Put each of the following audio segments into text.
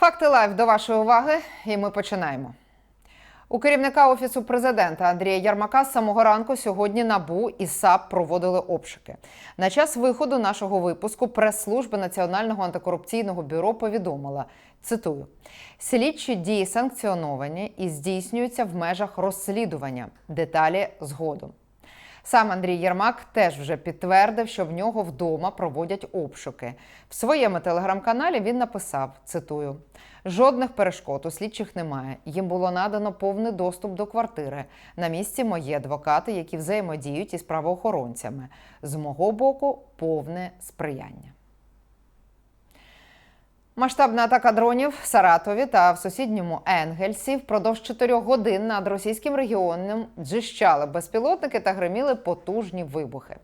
Факти лайв до вашої уваги, і ми починаємо. У керівника офісу президента Андрія Ярмака з самого ранку сьогодні НАБУ і САП проводили обшуки. На час виходу нашого випуску прес-служба Національного антикорупційного бюро повідомила: цитую: слідчі дії санкціоновані і здійснюються в межах розслідування. Деталі згодом. Сам Андрій Єрмак теж вже підтвердив, що в нього вдома проводять обшуки. В своєму телеграм-каналі він написав: цитую: жодних перешкод у слідчих немає. Їм було надано повний доступ до квартири. На місці мої адвокати, які взаємодіють із правоохоронцями. З мого боку, повне сприяння. Масштабна атака дронів в Саратові та в сусідньому Енгельсі впродовж чотирьох годин над російським регіоном джищали безпілотники та гриміли потужні вибухи.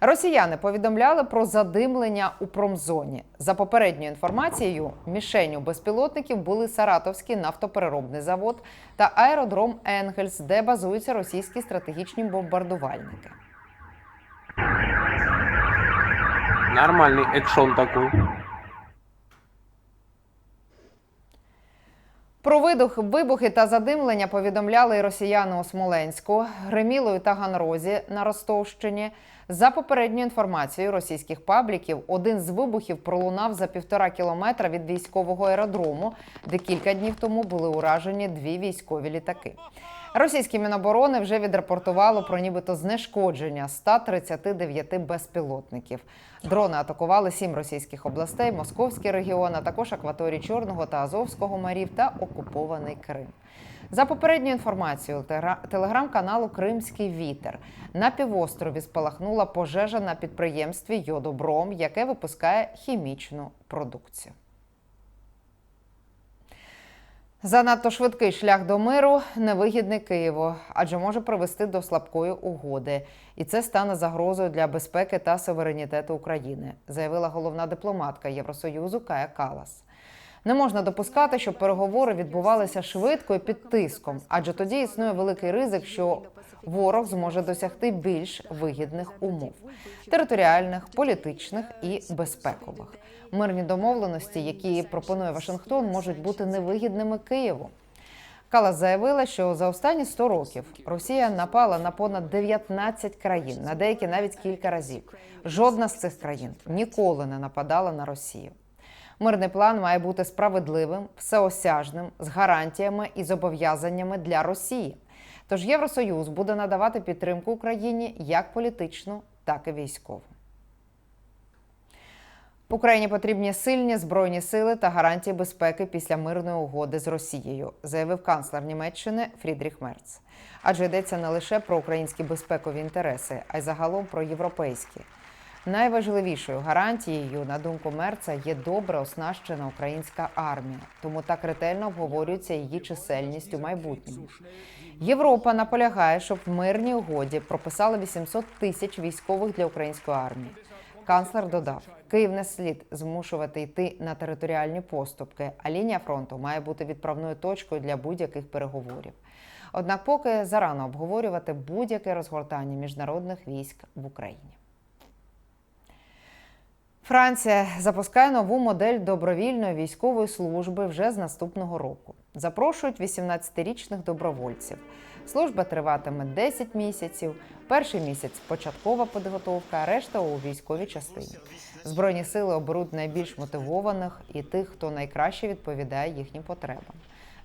Росіяни повідомляли про задимлення у промзоні. За попередньою інформацією, мішенню безпілотників були Саратовський нафтопереробний завод та аеродром Енгельс, де базуються російські стратегічні бомбардувальники. Нормальный экшон такой. Про видух, вибухи та задимлення повідомляли і росіяни у Смоленську, Гремілою та Ганрозі на Ростовщині. За попередньою інформацією російських пабліків, один з вибухів пролунав за півтора кілометра від військового аеродрому, де кілька днів тому були уражені дві військові літаки. Російські міноборони вже відрапортувало про нібито знешкодження 139 безпілотників. Дрони атакували сім російських областей, Московський регіон, також акваторії Чорного та Азовського морів та окупований Крим. За попередньою інформацією телеграм-каналу Кримський вітер на півострові спалахнула пожежа на підприємстві Йодобром, яке випускає хімічну продукцію. Занадто швидкий шлях до миру невигідний Києву, адже може привести до слабкої угоди, і це стане загрозою для безпеки та суверенітету України, заявила головна дипломатка Євросоюзу Кая Калас. Не можна допускати, щоб переговори відбувалися швидко і під тиском, адже тоді існує великий ризик, що ворог зможе досягти більш вигідних умов територіальних, політичних і безпекових. Мирні домовленості, які пропонує Вашингтон, можуть бути невигідними Києву. Калас заявила, що за останні 100 років Росія напала на понад 19 країн, на деякі навіть кілька разів. Жодна з цих країн ніколи не нападала на Росію. Мирний план має бути справедливим, всеосяжним, з гарантіями і зобов'язаннями для Росії. Тож Євросоюз буде надавати підтримку Україні як політичну, так і військову. Україні потрібні сильні збройні сили та гарантії безпеки після мирної угоди з Росією, заявив канцлер Німеччини Фрідріх Мерц. Адже йдеться не лише про українські безпекові інтереси, а й загалом про європейські. Найважливішою гарантією, на думку Мерца, є добре оснащена українська армія, тому так ретельно обговорюється її чисельність у майбутньому. Європа наполягає, щоб в мирній угоді прописали 800 тисяч військових для української армії. Канцлер додав, Київ не слід змушувати йти на територіальні поступки, а лінія фронту має бути відправною точкою для будь-яких переговорів. Однак, поки зарано обговорювати будь-яке розгортання міжнародних військ в Україні. Франція запускає нову модель добровільної військової служби вже з наступного року. Запрошують 18-річних добровольців. Служба триватиме 10 місяців. Перший місяць початкова підготовка, а решта у військовій частині. Збройні сили оберуть найбільш мотивованих і тих, хто найкраще відповідає їхнім потребам.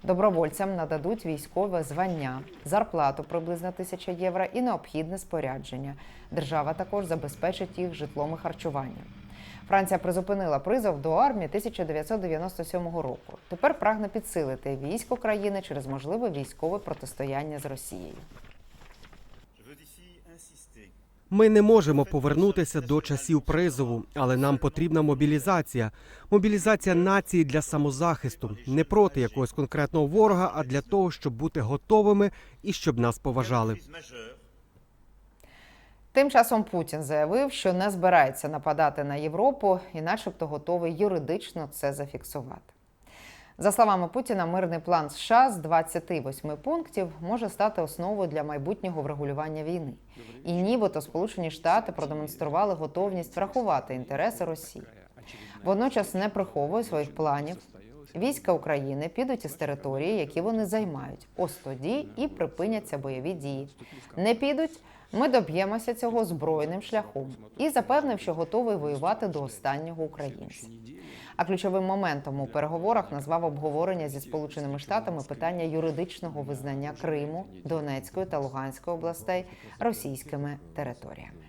Добровольцям нададуть військове звання, зарплату приблизно 1000 євро і необхідне спорядження. Держава також забезпечить їх житлом і харчуванням. Франція призупинила призов до армії 1997 року. Тепер прагне підсилити військо країни через можливе військове протистояння з Росією. Ми не можемо повернутися до часів призову, але нам потрібна мобілізація. Мобілізація нації для самозахисту, не проти якогось конкретного ворога, а для того, щоб бути готовими і щоб нас поважали. Тим часом Путін заявив, що не збирається нападати на Європу і, начебто, готовий юридично це зафіксувати. За словами Путіна, мирний план США з 28 пунктів може стати основою для майбутнього врегулювання війни. І нібито Сполучені Штати продемонстрували готовність врахувати інтереси Росії. Водночас не приховує своїх планів Війська України підуть із території, які вони займають. Ось тоді і припиняться бойові дії. Не підуть. Ми доб'ємося цього збройним шляхом і запевнив, що готовий воювати до останнього українця. А ключовим моментом у переговорах назвав обговорення зі Сполученими Штатами питання юридичного визнання Криму, Донецької та Луганської областей російськими територіями.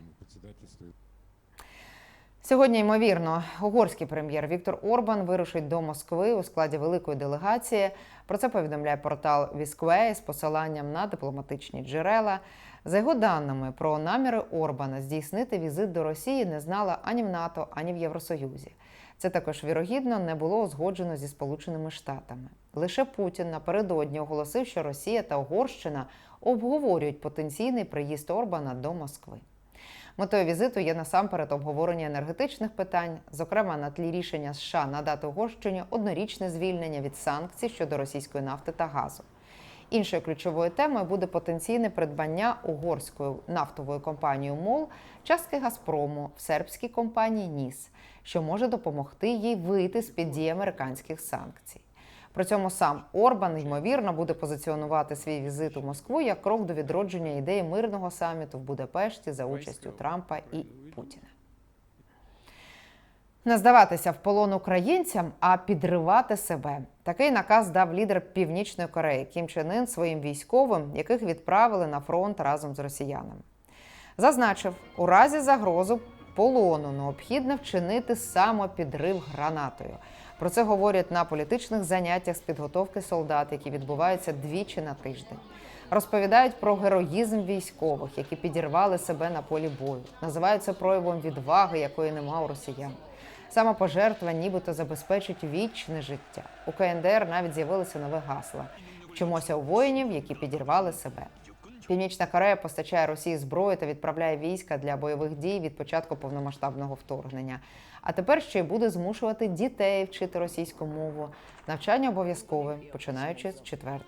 Сьогодні, ймовірно, угорський прем'єр Віктор Орбан вирушить до Москви у складі великої делегації. Про це повідомляє портал Вісквей з посиланням на дипломатичні джерела. За його даними про наміри Орбана здійснити візит до Росії не знала ані в НАТО, ані в Євросоюзі. Це також вірогідно не було узгоджено зі Сполученими Штатами. Лише Путін напередодні оголосив, що Росія та Угорщина обговорюють потенційний приїзд Орбана до Москви. Метою візиту є насамперед обговорення енергетичних питань, зокрема на тлі рішення США надати Угорщині однорічне звільнення від санкцій щодо російської нафти та газу. Іншою ключовою темою буде потенційне придбання угорською нафтовою компанією МОЛ частки Газпрому в сербській компанії НІС, що може допомогти їй вийти з під дії американських санкцій. При цьому сам Орбан ймовірно буде позиціонувати свій візит у Москву як крок до відродження ідеї мирного саміту в Будапешті за участю Трампа і Путіна. Не здаватися в полон українцям, а підривати себе. Такий наказ дав лідер Північної Кореї Кім Чен Ын своїм військовим, яких відправили на фронт разом з росіянами. Зазначив, у разі загрозу полону необхідно вчинити самопідрив гранатою. Про це говорять на політичних заняттях з підготовки солдат, які відбуваються двічі на тиждень. Розповідають про героїзм військових, які підірвали себе на полі бою. Називають це проявом відваги, якої нема у росіян. Самопожертва нібито забезпечить вічне життя. У КНДР навіть з'явилися нове гасла. Вчимося у воїнів, які підірвали себе. Північна Корея постачає Росії зброю та відправляє війська для бойових дій від початку повномасштабного вторгнення. А тепер ще й буде змушувати дітей вчити російську мову. Навчання обов'язкове, починаючи з 4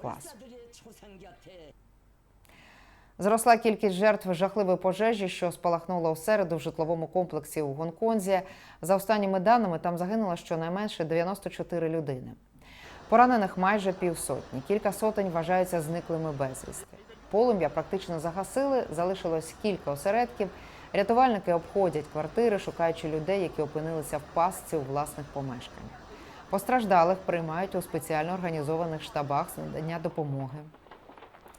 класу. Зросла кількість жертв жахливої пожежі, що спалахнула у середу в житловому комплексі у Гонконзі. За останніми даними, там загинуло щонайменше 94 людини. Поранених майже півсотні. Кілька сотень вважаються зниклими безвісти. Полум'я практично загасили, залишилось кілька осередків. Рятувальники обходять квартири, шукаючи людей, які опинилися в пастці у власних помешканнях. Постраждалих приймають у спеціально організованих штабах з надання допомоги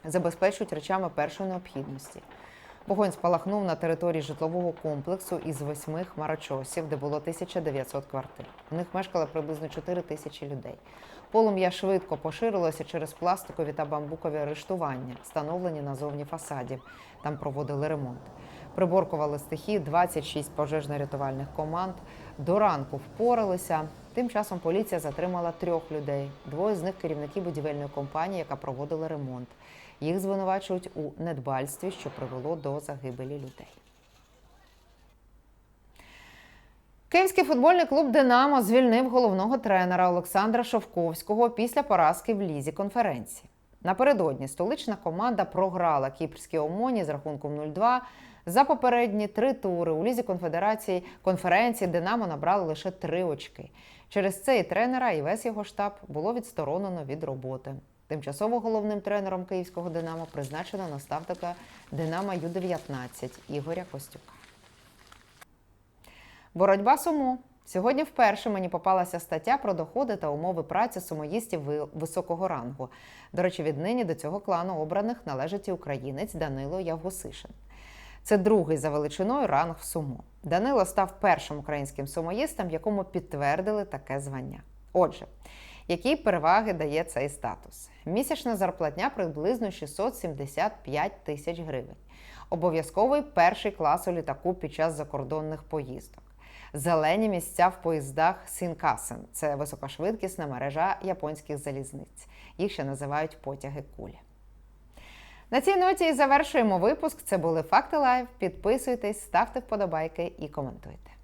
забезпечують речами першої необхідності. Вогонь спалахнув на території житлового комплексу із восьми хмарочосів, де було 1900 квартир. В них мешкало приблизно 4 тисячі людей. Полум'я швидко поширилося через пластикові та бамбукові арештування, встановлені назовні фасадів. Там проводили ремонт. Приборкували стихії 26 пожежно-рятувальних команд. До ранку впоралися. Тим часом поліція затримала трьох людей. Двоє з них керівники будівельної компанії, яка проводила ремонт. Їх звинувачують у недбальстві, що привело до загибелі людей. Київський футбольний клуб Динамо звільнив головного тренера Олександра Шовковського після поразки в лізі конференції. Напередодні столична команда програла кіпрській ОМОНі з рахунком 0-2. За попередні три тури у лізі конфедерації конференції Динамо набрали лише три очки. Через це і тренера, і весь його штаб було відсторонено від роботи. Тимчасово головним тренером київського Динамо призначено наставника Динамо Ю-19 Ігоря Костюка. Боротьба сумо. Сьогодні вперше мені попалася стаття про доходи та умови праці сумоїстів високого рангу. До речі, віднині до цього клану обраних належить і українець Данило Явгосишин. Це другий за величиною ранг в сумо. Данило став першим українським сумоїстом, якому підтвердили таке звання. Отже, які переваги дає цей статус? Місячна зарплатня приблизно 675 тисяч гривень. Обов'язковий перший клас у літаку під час закордонних поїздок. Зелені місця в поїздах Сінкасен це високошвидкісна мережа японських залізниць. Їх ще називають потяги кулі. На цій ноті і завершуємо випуск. Це були Факти Лайв. Підписуйтесь, ставте вподобайки і коментуйте.